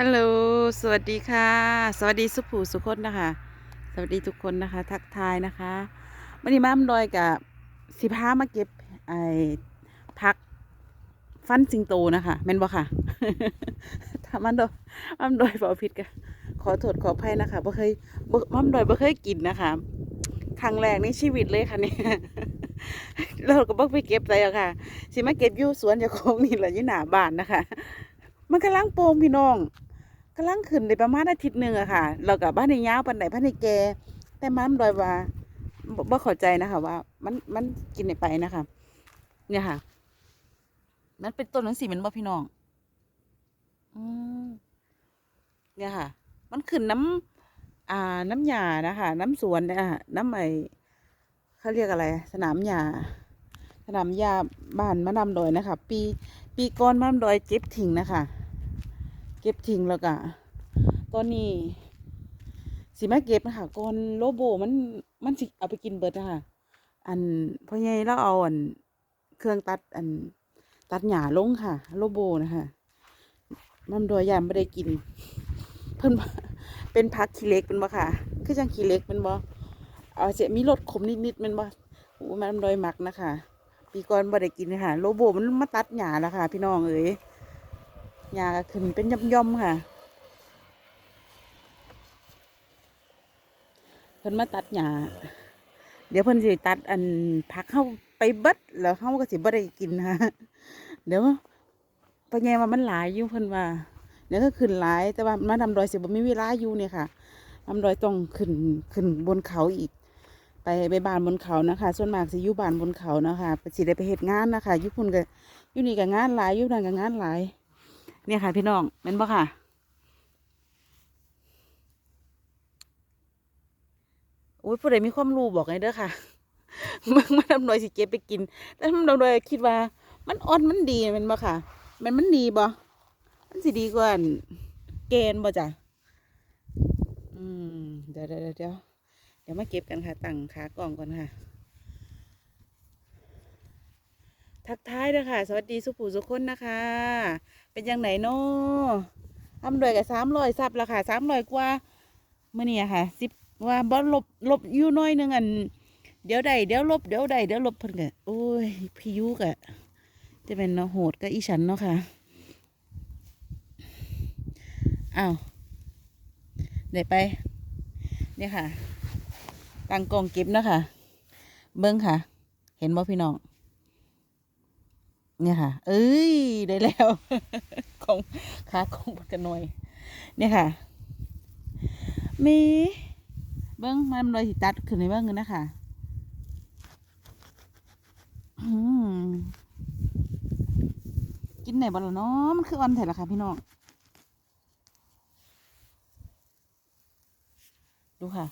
ฮัลโหล สวัสดีค่ะ สวัสดีสุภูสุคนนะคะ สวัสดีทุกคนนะคะ ทักทายนะคะวันนี้มาอำดอยกับสิพามาเก็บไอ้พักฟันสิงโตนะคะแม่นบ่ค่ะถ้ามันดอยอำดอยบอกผิดกันขอโทษขออภัยนะคะบ่เคยบ่อำดอยบ่เคยกินนะคะครั้งแรกในชีวิตเลยค่ะเนี่ยเราก็บ่ไปเก็บเลยอะค่ะ สิมาเก็บอยู่สวนเจ้าของนี่แหละยู่หนาบ้านนะคะมันกำลังโป่งพี่น้อง กำลังขึ้นได้ประมาณอาทิตย์หนึ่งอะค่ะ เรากับบ้านในยาวปันไหนบ้านในแก แต่ม้ามดอยว่าบ่เข้าใจนะคะว่า มันมันกินไปนะคะ เนี่ยค่ะ มันเป็นต้นหนังสีมันบ่พี่น้องอืมเนี่ยค่ะ มันขึ้นน้ำอ่า น้ำหญ้านะคะ น้ำสวนเนี่ยน้ำไอเขาเรียกอะไร สนามหญ้าสนามหญ้าบ้านมะนำดอยนะคะ ปี ปีก่อนมะนำดอยเก็บทิ้งนะคะ เก็บทิ้งแล้วก็ตอนนี้สิมาเก็บนะคะก่อนโลโบมันมันสิเอาไปกินเบิดนะคะอันพ่อใหญ่เราเอาอันเครื่องตัดอันตัดหญ้าลงค่ะ โลโบนะคะมะนำดอยยามไม่ได้กิน เพิ่นเป็นพักขี้เล็กเป็นบ่ค่ะ คือจังขี้เล็กเป็นบ่เอาเสียมีรสขมนิดๆเป็นบ่โอ้มะนำดอยมักนะคะปีก่อนบ่ได้กินค่ะ โลโบมันมาตัดหญ้าแล้วค่ะ พี่น้องเอ๋ย หญ้าก็ขึ้นเป็นย่อมๆค่ะ เพิ่นมาตัดหญ้าเดี๋ยวเพิ่นสิตัดอันผักเข้าไปเบิดแล้วเฮาก็สิบ่ได้กินค่ะ เดี๋ยวปัญญาว่ามันหลายอยู่เพิ่นว่า เดี๋ยวก็ขึ้นหลายแต่ว่ามาทำดอยสิบ่มีเวลาอยู่เนี่ยค่ะทำดอยต้องขึ้นขึ้นบนเขาอีก ไปไปบานบนเขานะคะ ส่วนมากสิอยู่บานบนเขานะคะไปสิได้ไปเฮ็ดงานนะคะอยู่พุ่นก็อยู่นี่ก็งานหลายอยู่นั่นก็งานหลาย เนี่ยค่ะพี่น้องแม่นบ่ค่ะอุ้ยผู้ใดมีความรู้บอกไงเด้อค่ะมึงมาทำหน่อยสิเก็บไปกิน แต่ทำหน่อยคิดว่า มันอ่อนมันดีแมันบ่ค่ะ มันมันดีบ่มันสิดีกว่าเกณฑ์บ่จ้ะอืมเดี๋ยวเดี๋ยวเดี๋ยวเดี๋ยวเดี๋ยวมาเก็บกันค่ะตั้งขากล่องก่อนค่ะ ทักทายนะคะสวัสดีสุภูสุคนนะคะ เป็นยังไงเนาะทำด้วยกับสามร้อยซับละค่ะสามร้อยกว่าเมื่อนี้อะค่ะสิบว่าบ่ลบลบอยู่น้อยหนึงอันเดี๋ยวใดเดี๋ยวลบเดี๋ยวใดเดี๋ยวลบเพิ่นกะโอ้ยพี่ยุกะจะเป็นเนาะโหดก็อีฉันเนาะค่ะอ้าวได้ไปเนี่ยค่ะตั้งกองเก็บเนาะค่ะ เบิ้งค่ะ เห็นบ่พี่น้อง เนี่ยค่ะ เอ้ย ได้แล้ว ของขาของบักกนหน่อย เนี่ยค่ะ มีเบิ้งมันเลยสิตัดขึ้นในเบิ้งกันนะคะอืมกินไหนบ่ล่ะเนาะมันคืออ่อนแท้ละค่ะพี่น้อง ดูค่ะ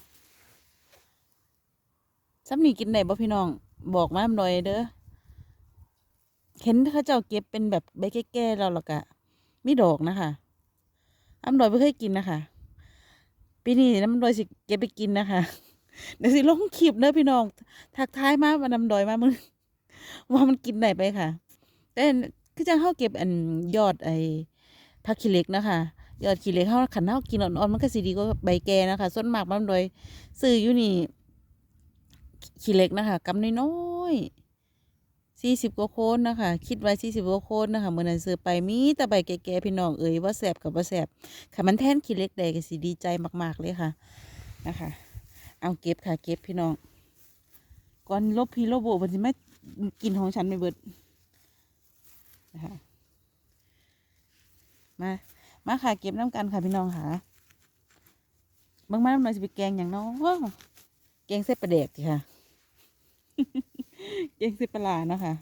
ซ้ำนี่กินไหนบ่พี่น้อง บอกมาหน่อยเด้อ เห็นเขาเจ้าเก็บเป็นแบบใบแก่ๆแล้วล่ะกะมีดอกนะคะอ้ำดอยไม่เคยกินนะคะปีนี้น้ำดอยสิเก็บไปกินนะคะเดี๋ยวสิลงคลิปเด้อพี่น้องทักท้ายมาว่าน้ำดอยมามึงว่ามันกินไหนไปค่ะ แต่คือจังเข้าเก็บอันยอดไอ้ผักขี้เหล็กนะคะยอดขี้เหล็กเข้าขันเข้ากินอ่อนๆมันก็สิดีกว่าใบแก่นะคะส่วนมากมันโดยซื้ออยู่นี่ขี้เหล็กนะคะกำน้อยๆ สี่สิบกว่าโคนนะคะ คิดไว้สี่สิบกว่าโคนนะคะเมื่อนั้นซื้อไปมีแต่ใบแก่ๆพี่น้องเอ๋ยว่าแสบกับว่าแสบค่ะมันแท่นขี้เล็กได้ก็สิดีใจมาก ๆเลยค่ะนะคะ เอาเก็บค่ะเก็บพี่น้องก่อนลบพี่ลบโบมันจะไม่กินของฉันไม่เบิดนะคะมามาค่ะเก็บน้ำกันค่ะพี่น้องค่ะบางมาหน่อยสิไปแกงอย่างน้องแกงเส้นปลาแดกสิค่ะ แกงเส้ปลาร้านะคะ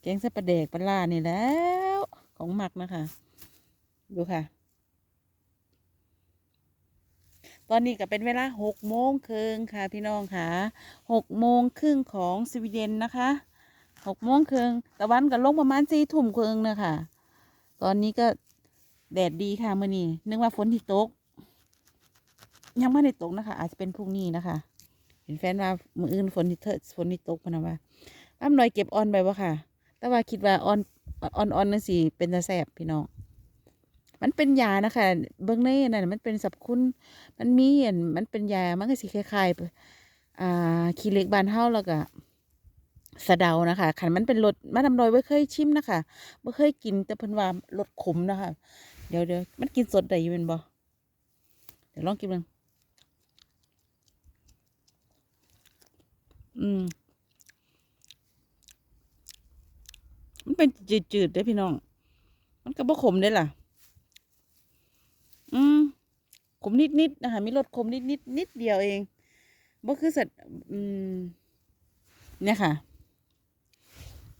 แกงเส้ปลาแดกปลาร้านี่แล้ว ของหมักนะคะ ดูค่ะ ตอนนี้ก็เป็นเวลาหกโมงครึ่งค่ะพี่น้องค่ะหกโมงครึ่งของสวีเดนนะคะหกโมงครึ่งตะวันก็ลงประมาณสี่ทุ่มครึ่งนะคะตอนนี้ก็แดดดีค่ะมื่อนี้นึกว่าฝนที่ตก ยังไม่ได้ตกนะคะ อาจจะเป็นพรุ่งนี้นะคะ เห็นแฟนว่ามืออื่นฝนที่เธอฝนที่ตกพนะว่าอ้ำหน่อยเก็บออนไปวะค่ะ แต่ว่าคิดว่าออนออนออนนั่นสิเป็นตาแสบพี่น้องมันเป็นยานะคะ เบื้องในนั่นมันเป็นสรรพคุณมันมีอันมันเป็นยามันก็สิคล้ายๆอ่าขี้เล็กบานเฮาแล้วก็สะเดานะคะคันมันเป็นรสมะนำดอยบ่เคยชิมนะคะบ่เคยกินแต่เพิ่นว่ารสขมนะคะ เดี๋ยวเดี๋ยวมันกินสดได้อยู่แม่นบ่เดี๋ยวลองกินเบิ่ง อืม มันเป็นจืดๆเด้พี่น้อง มันก็บ่ขมเด้ล่ะ อืม ขมนิดๆนะคะมีรสขมนิดนิดนิดเดียวเองบ่คือสัตว์อืม เนี่ยค่ะ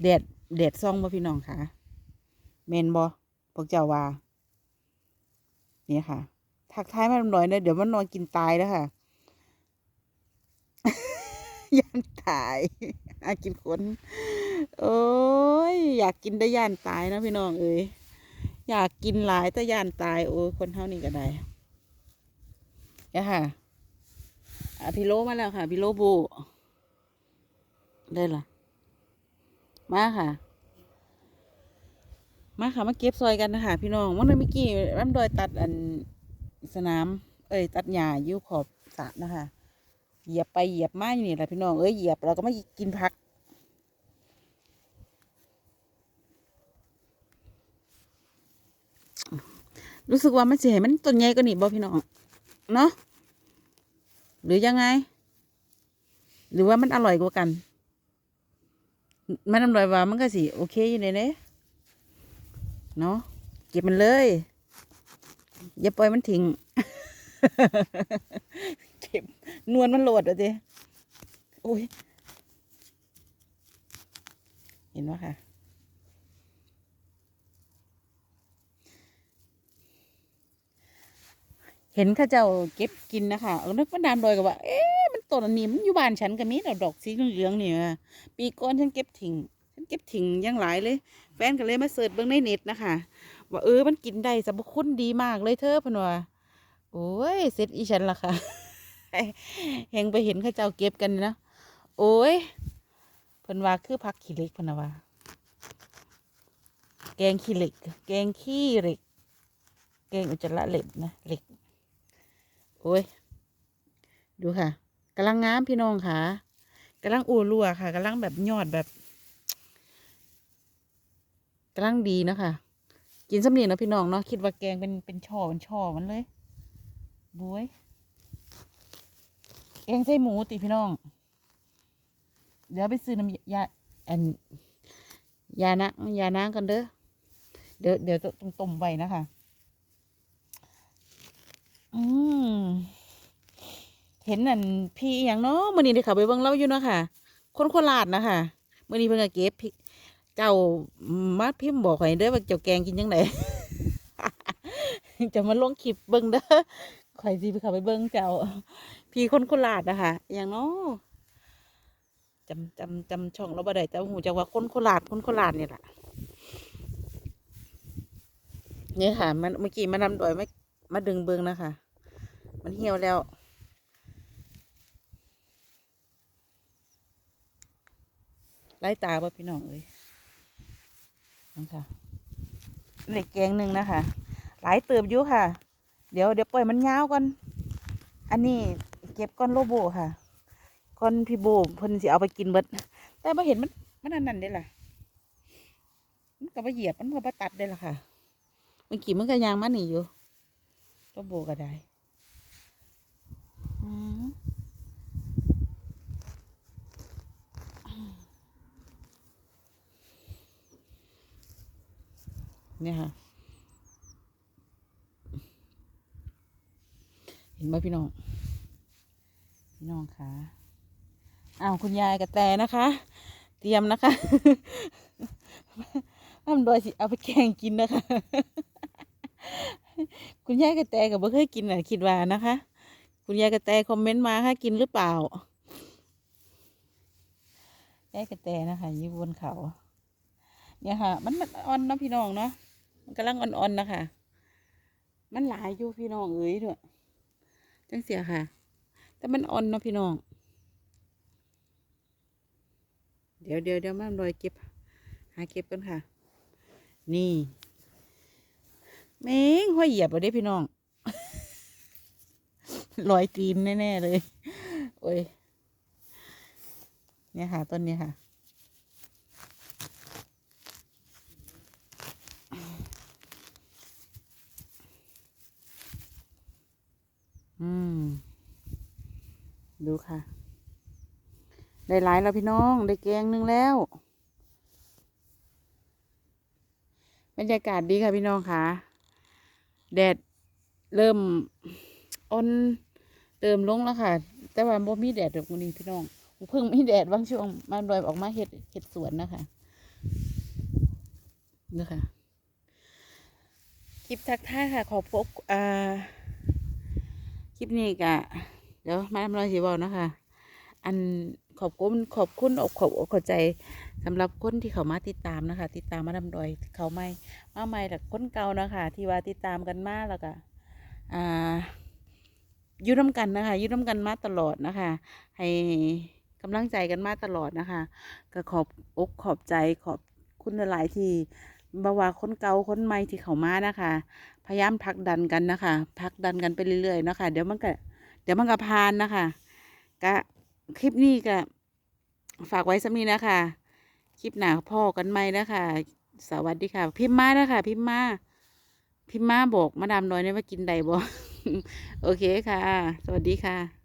แดดแดดซองบ่พี่น้องค่ะเมนบ่พวกเจ้าว่า เนี่ยค่ะ ทักทายมาหน่อยนะเดี๋ยวมันนอนกินตายแล้วค่ะ ย่านตายอากินคนโอ้ย อยากกินได้ย่านตายนะพี่น้องเอ้ยอยากกินหลายแต่ย่านตายโอ้ยคนเท่านี้ก็ได้เนี่ยค่ะอะพี่โลมาแล้วค่ะพี่โลบูได้ละมาค่ะ มาค่ะมาเก็บซอยกันนะคะพี่น้องวันนี้เมื่อกี้ร่ำดอยตัดอันสนาม เอ้ยตัดหญ้ายู่ขอบสระนะคะ เหยียบไปเหยียบมาอยู่นี่แหละพี่น้องเอ้ยเหยียบเราก็ไม่กินพัก รู้สึกว่ามันเสียมันต้นใหญ่กว่านี่บ่พี่น้องเนาะหรือยังไง หรือว่ามันอร่อยกว่ากัน มันอร่อยว่ามันก็สิโอเคอยู่เลยเน่เนาะเก็บมันเลย อย่าปล่อยมันทิ้ง เก็บนวลมันโหลดอะเจ้โอ้ย เห็นไหมค่ะ เห็นข้าเจ้าเก็บกินนะคะนึกว่าดามดอยกับว่า เอ๊ะมันต้นอันนี้มันอยู่บ้านฉันก็มีดอกดอกสีเหลืองๆนี่ว่ะปีก่อนฉันเก็บทิ้งฉันเก็บทิ้งยังหลายเลย แฟนก็เลยมาเสิร์ชเบิ่งในเน็ตนะคะว่าเออมันกินได้สรรพคุณดีมากเลยเธอพนว่าโอ้ยเสร็จอีฉันละค่ะ เฮงไปเห็นเข้าเจ้าเก็บกันนะโอ้ยเพิ่นว่าคือผักขี้เหล็กเพนนว่าแกงขี้เหล็ก แกงขี้เหล็ก แกงอุจจาระเหล็กนะเหล็ก โอ้ย ดูค่ะกำลังงามพี่น้องค่ะกำลังอูรัวค่ะกำลังแบบยอดแบบกำลังดีนะคะกินสำเนียงนะพี่น้องเนาะคิดว่าแกงเป็นเป็นช่อเป็นช่อมันเลยบวย แกงใส่หมูติพี่น้อง เดี๋ยวไปซื้อน้ำยาอันยานะยานางกันเด้อเดี๋ยวเดี๋ยวต้องต้มไว้นะคะ อืมเห็นนั่นพี่อย่างเนาะมื่อนี้ได้ขับไปเบิ่งเล่าอยู่เนาะค่ะ คนโคราชนะคะมื่อนี้เพิ่งเก็บพริกเจ้ามาพิมพ์บอกให้เด้อว่าเจ้าแกงกินยังไงจะมาลงคลิปเบิ่งเด้อข่อยสิไปขับไปเบิ่งเจ้า พี่คนโคราชนะคะอย่างเนาะจำจำจำช่องเราบ่ได้แต่หูจักว่าคนโคราชคนโคราชนี่แหละนี่ค่ะ มันเมื่อกี้มานำดอยไม่มาดึงเบิงนะคะ มันเหี่ยวแล้วไล่ตาบ่พี่น้องเอ้ยนั่นค่ะเหล็กแกงหนึ่งนะคะ หลายเติบอยู่ค่ะ เดี๋ยวเดี๋ยวปล่อยมันยาวก่อน อันนี้ เก็บก้อนโลโบค่ะก้อนพี่โบเพิ่นสิเอาไปกินเบิดแต่บ่เห็นมันมันอันนั้นได้ล่ะมันก็บ่เหยียบมันก็บ่ตัดได้ล่ะค่ะมื่อกี้มันก็ยางมันนี่อยู่โลโบก็ได้อืมเนี่ยค่ะ เห็นไหมพี่น้อง พี่น้องคะอ้าวคุณยายกระแตนะคะ เตรียมนะคะทำโดยสิเอาไปแกงกินนะคะ คุณยายกระแตกับบ่เคยกินอะคิดว่านะคะ คุณยายกระแตคอมเมนต์มาค่ะกินหรือเปล่ายายกระแตนะคะอยู่บนเขา เนี่ยค่ะ มันมันอ่อนเนาะพี่น้องเนาะมันกำลังอ่อนๆนะคะ มันหลายอยู่พี่น้องเอ้ยด้วยจังเสียค่ะ แต่มันอ่อนเนาะพี่น้อง เดี๋ยวเดี๋ยวเดี๋ยวมันรอยเก็บ หาเก็บกันค่ะ นี่แมงห้อยเหยียบเอาได้พี่น้องรอยตีนแน่ ๆ เลย โอ้ย เนี่ยค่ะ ต้นนี้ค่ะ อืม ดูค่ะ ได้หลายแล้วพี่น้อง ได้แกงหนึ่งแล้ว บรรยากาศดีค่ะพี่น้องค่ะ แดดเริ่มอ่อนเติมลงแล้วค่ะ แต่ว่าบ่มีแดดดอกนี้พี่น้องเพิ่งมีแดดบางช่วงมาลอยออกมาเฮ็ดเฮ็ดสวนนะคะนี่ค่ะคลิปทักทายค่ะ ขอพกอ่า คลิปนี้กะ เดี๋ยวมาทำรอยสีบอกนะคะ อันขอบคุณขอบคุณอกขอบอกขอบใจสำหรับคนที่เขามาติดตามนะคะ ติดตามมาดำดอยเขาไม่มาใหม่แต่คนเก่านะคะ ที่ว่าติดตามกันมาแล้วก็อ่ายุ่น้ำกันนะคะยุ่น้ำกันมาตลอดนะคะ ให้กำลังใจกันมาตลอดนะคะก็ขอบอกขอบใจขอบคุณหลายที่บาวาคนเก่าคนใหม่ที่เขามานะคะ พยายามผลักดันกันนะคะผลักดันกันไปเรื่อยๆนะคะ เดี๋ยวมันก็ เดี๋ยวมันก็พานนะคะก็คลิปนี้ก็ฝากไว้สมีนะคะ คลิปหนาพ่อกันไหมนะคะ สวัสดีค่ะ พิมพ์มานะคะพิมพ์มาพิมพ์มาบอกมาดามน้อยเนี่ยว่ากินใดบ่โอเคค่ะ สวัสดีค่ะ